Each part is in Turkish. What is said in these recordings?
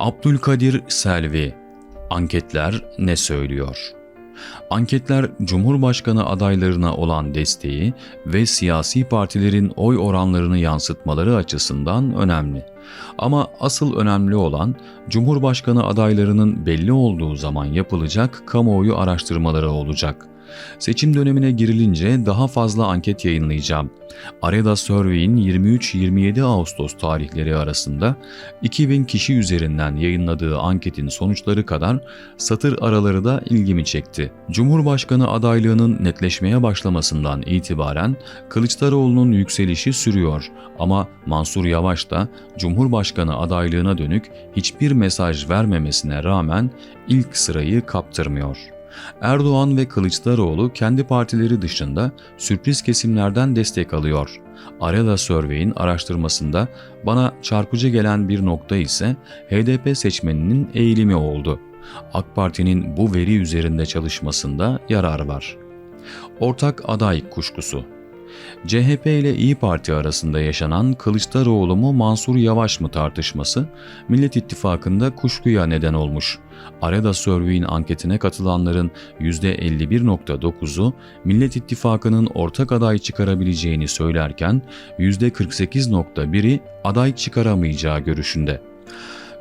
Abdülkadir Selvi Anketler ne söylüyor? Anketler Cumhurbaşkanı adaylarına olan desteği ve siyasi partilerin oy oranlarını yansıtmaları açısından önemli. Ama asıl önemli olan Cumhurbaşkanı adaylarının belli olduğu zaman yapılacak kamuoyu araştırmaları olacak. Seçim dönemine girilince daha fazla anket yayınlayacağım. Areda Survey'in 23-27 Ağustos tarihleri arasında 2000 kişi üzerinden yayınladığı anketin sonuçları kadar satır araları da ilgimi çekti. Cumhurbaşkanı adaylığının netleşmeye başlamasından itibaren Kılıçdaroğlu'nun yükselişi sürüyor ama Mansur Yavaş da Cumhurbaşkanı adaylığına dönük hiçbir mesaj vermemesine rağmen ilk sırayı kaptırmıyor. Erdoğan ve Kılıçdaroğlu kendi partileri dışında sürpriz kesimlerden destek alıyor. Arela Survey'in araştırmasında bana çarpıcı gelen bir nokta ise HDP seçmeninin eğilimi oldu. AK Parti'nin bu veri üzerinde çalışmasında yarar var. Ortak aday kuşkusu CHP ile İyi Parti arasında yaşanan Kılıçdaroğlu mu Mansur Yavaş mı tartışması Millet İttifakı'nda kuşkuya neden olmuş. Areda Survey'in anketine katılanların %51.9'u Millet İttifakı'nın ortak aday çıkarabileceğini söylerken %48.1'i aday çıkaramayacağı görüşünde.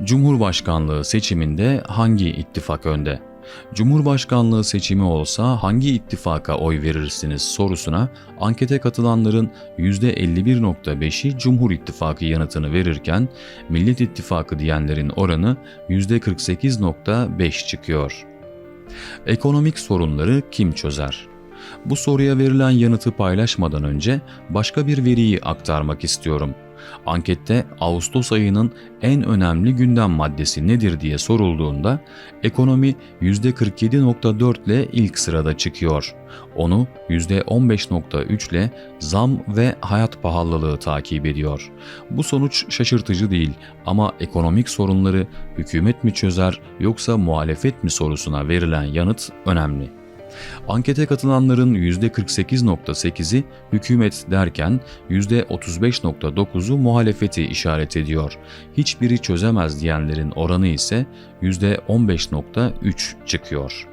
Cumhurbaşkanlığı seçiminde hangi ittifak önde? Cumhurbaşkanlığı seçimi olsa hangi ittifaka oy verirsiniz sorusuna ankete katılanların %51.5'i Cumhur İttifakı yanıtını verirken Millet İttifakı diyenlerin oranı %48.5 çıkıyor. Ekonomik sorunları kim çözer? Bu soruya verilen yanıtı paylaşmadan önce başka bir veriyi aktarmak istiyorum. Ankette Ağustos ayının en önemli gündem maddesi nedir diye sorulduğunda ekonomi %47.4 ile ilk sırada çıkıyor. Onu %15.3 ile zam ve hayat pahalılığı takip ediyor. Bu sonuç şaşırtıcı değil ama ekonomik sorunları hükümet mi çözer yoksa muhalefet mi sorusuna verilen yanıt önemli. Ankete katılanların %48.8'i hükümet derken %35.9'u muhalefeti işaret ediyor. Hiçbiri çözemez diyenlerin oranı ise %15.3 çıkıyor.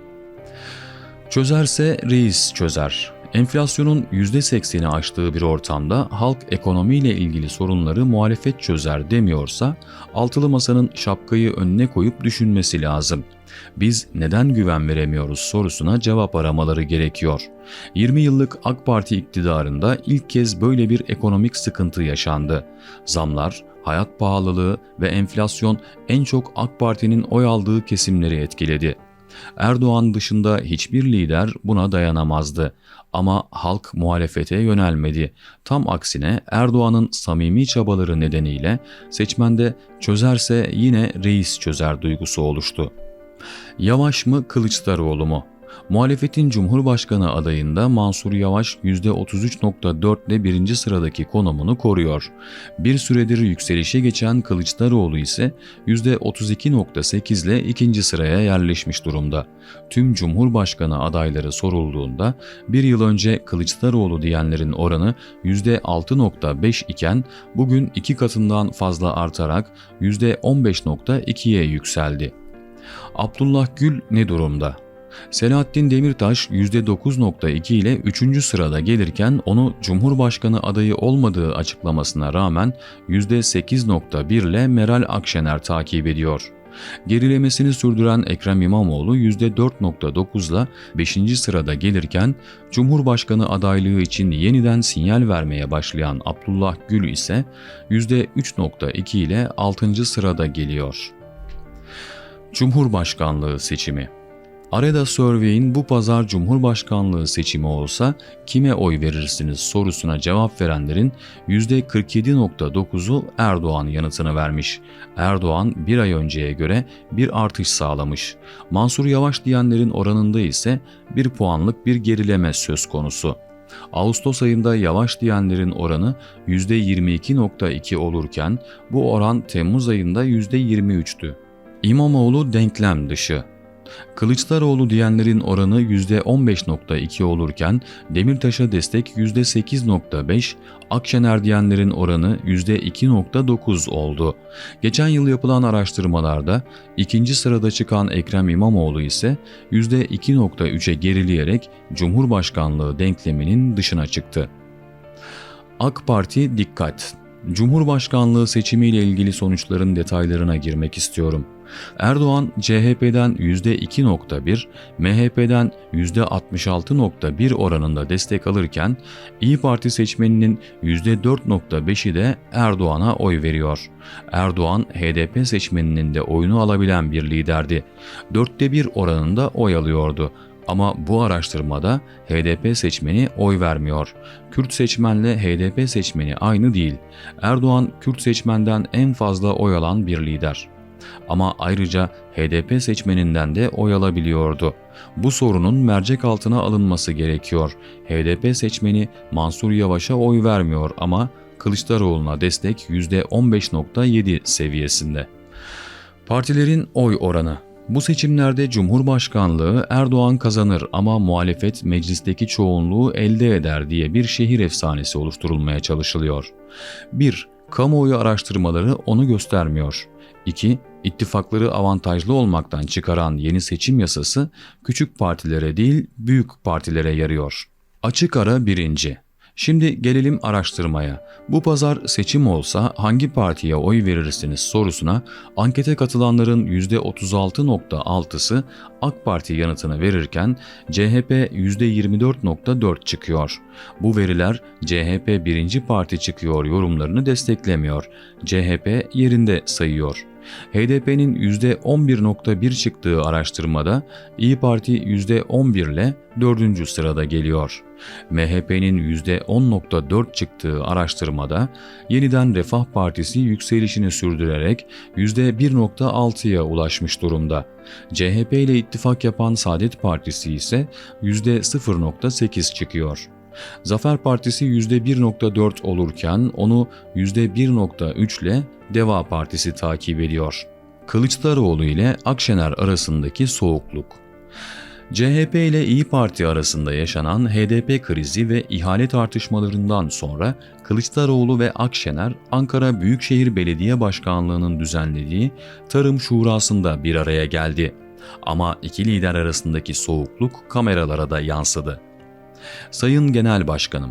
Çözerse reis çözer. Enflasyonun %80'i aştığı bir ortamda halk ekonomiyle ilgili sorunları muhalefet çözer demiyorsa altılı masanın şapkayı önüne koyup düşünmesi lazım. Biz neden güven veremiyoruz sorusuna cevap aramaları gerekiyor. 20 yıllık AK Parti iktidarında ilk kez böyle bir ekonomik sıkıntı yaşandı. Zamlar, hayat pahalılığı ve enflasyon en çok AK Parti'nin oy aldığı kesimleri etkiledi. Erdoğan dışında hiçbir lider buna dayanamazdı. Ama halk muhalefete yönelmedi. Tam aksine Erdoğan'ın samimi çabaları nedeniyle seçmende çözerse yine reis çözer duygusu oluştu. Yavaş mı Kılıçdaroğlu mu? Muhalefetin Cumhurbaşkanı adayında Mansur Yavaş %33.4 ile birinci sıradaki konumunu koruyor. Bir süredir yükselişe geçen Kılıçdaroğlu ise %32.8 ile ikinci sıraya yerleşmiş durumda. Tüm Cumhurbaşkanı adayları sorulduğunda bir yıl önce Kılıçdaroğlu diyenlerin oranı %6.5 iken bugün iki katından fazla artarak %15.2'ye yükseldi. Abdullah Gül ne durumda? Selahattin Demirtaş %9.2 ile 3. sırada gelirken onu Cumhurbaşkanı adayı olmadığı açıklamasına rağmen %8.1 ile Meral Akşener takip ediyor. Gerilemesini sürdüren Ekrem İmamoğlu %4.9 ile 5. sırada gelirken Cumhurbaşkanı adaylığı için yeniden sinyal vermeye başlayan Abdullah Gül ise %3.2 ile 6. sırada geliyor. Cumhurbaşkanlığı seçimi Areda Survey'in bu pazar Cumhurbaşkanlığı seçimi olsa kime oy verirsiniz sorusuna cevap verenlerin %47.9'u Erdoğan yanıtını vermiş. Erdoğan bir ay önceye göre bir artış sağlamış. Mansur Yavaş diyenlerin oranında ise bir puanlık bir gerileme söz konusu. Ağustos ayında yavaş diyenlerin oranı %22.2 olurken bu oran Temmuz ayında %23'tü. İmamoğlu denklem dışı. Kılıçdaroğlu diyenlerin oranı %15.2 olurken Demirtaş'a destek %8.5, Akşener diyenlerin oranı %2.9 oldu. Geçen yıl yapılan araştırmalarda ikinci sırada çıkan Ekrem İmamoğlu ise %2.3'e gerileyerek Cumhurbaşkanlığı denkleminin dışına çıktı. AK Parti dikkat! Cumhurbaşkanlığı seçimiyle ilgili sonuçların detaylarına girmek istiyorum. Erdoğan CHP'den %2.1, MHP'den %66.1 oranında destek alırken İyi Parti seçmeninin %4.5'i de Erdoğan'a oy veriyor. Erdoğan HDP seçmeninin de oyunu alabilen bir liderdi. Dörtte bir oranında oy alıyordu. Ama bu araştırmada HDP seçmeni oy vermiyor. Kürt seçmenle HDP seçmeni aynı değil. Erdoğan Kürt seçmenden en fazla oy alan bir lider. Ama ayrıca HDP seçmeninden de oy alabiliyordu. Bu sorunun mercek altına alınması gerekiyor. HDP seçmeni Mansur Yavaş'a oy vermiyor ama Kılıçdaroğlu'na destek %15.7 seviyesinde. Partilerin oy oranı bu seçimlerde Cumhurbaşkanlığı Erdoğan kazanır ama muhalefet meclisteki çoğunluğu elde eder diye bir şehir efsanesi oluşturulmaya çalışılıyor. 1. Kamuoyu araştırmaları onu göstermiyor. 2. İttifakları avantajlı olmaktan çıkaran yeni seçim yasası küçük partilere değil büyük partilere yarıyor. Açık ara birinci. Şimdi gelelim araştırmaya. Bu pazar seçim olsa hangi partiye oy verirsiniz sorusuna ankete katılanların %36.6'sı AK Parti yanıtını verirken CHP %24.4 çıkıyor. Bu veriler CHP birinci parti çıkıyor yorumlarını desteklemiyor. CHP yerinde sayıyor. HDP'nin %11.1 çıktığı araştırmada İyi Parti %11 ile 4. sırada geliyor. MHP'nin %10.4 çıktığı araştırmada yeniden Refah Partisi yükselişini sürdürerek %1.6'ya ulaşmış durumda. CHP ile ittifak yapan Saadet Partisi ise %0.8 çıkıyor. Zafer Partisi %1.4 olurken onu %1.3 ile Deva Partisi takip ediyor. Kılıçdaroğlu ile Akşener arasındaki soğukluk CHP ile İyi Parti arasında yaşanan HDP krizi ve ihale tartışmalarından sonra Kılıçdaroğlu ve Akşener Ankara Büyükşehir Belediye Başkanlığı'nın düzenlediği Tarım Şurası'nda bir araya geldi. Ama iki lider arasındaki soğukluk kameralara da yansıdı. Sayın Genel Başkanım,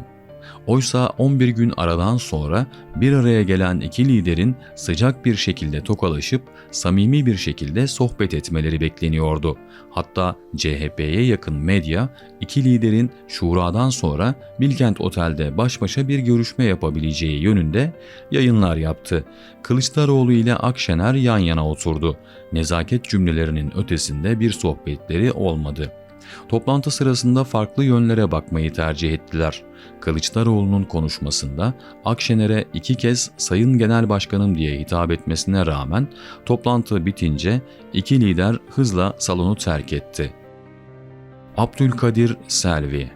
Oysa 11 gün aradan sonra bir araya gelen iki liderin sıcak bir şekilde tokalaşıp samimi bir şekilde sohbet etmeleri bekleniyordu. Hatta CHP'ye yakın medya iki liderin şuradan sonra Bilkent Otel'de baş başa bir görüşme yapabileceği yönünde yayınlar yaptı. Kılıçdaroğlu ile Akşener yan yana oturdu. Nezaket cümlelerinin ötesinde bir sohbetleri olmadı. Toplantı sırasında farklı yönlere bakmayı tercih ettiler. Kılıçdaroğlu'nun konuşmasında Akşener'e iki kez Sayın Genel Başkanım diye hitap etmesine rağmen toplantı bitince iki lider hızla salonu terk etti. Abdülkadir Selvi